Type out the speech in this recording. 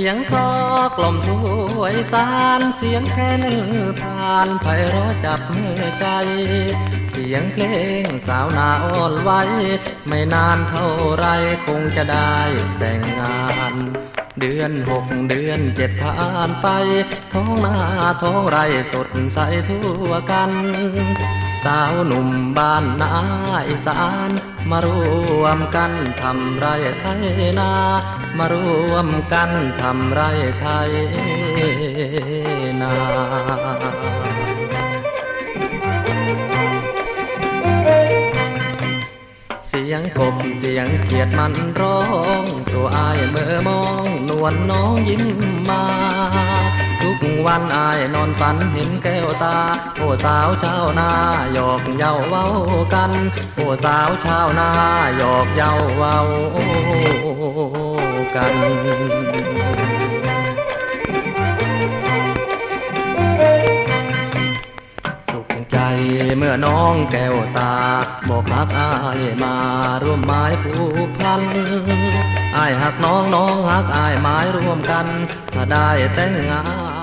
ียงคอกล่อมถ้วยสารเสียงแค่นึผ่านไพเราะจับมือใจ เสียงเพลงสาวนาอ่อนไหวไม่นานเท่าไรคงจะได้แต่งงาน เดือนหกเดือนเจ็ดผ่านไป ท้องนาท้องไรสดใสทั่วกัน สาวหนุ่มบ้านนาอีสานมารวมกันทำไรไทยนา มารวมกันทำไรไทยนาเสียงกบเสียงเขียดมันร้อง ตัวอายเมื่อมอง นวลน้องยิ้มมา กวันอายนอนฝันเห็นแก้วตา โอ้สาวชาวนาหยอกเย้าเว้ากัน โอ้สาวชาวนาหยอกเย้าเว้ากันสุขใจเมื่อน้องแก้วตา บอกหักอายมาร่วมไม้ผูกพันอายหักน้องน้องหักอายไม้ร่วมกัน ถ้าได้แต่งงาน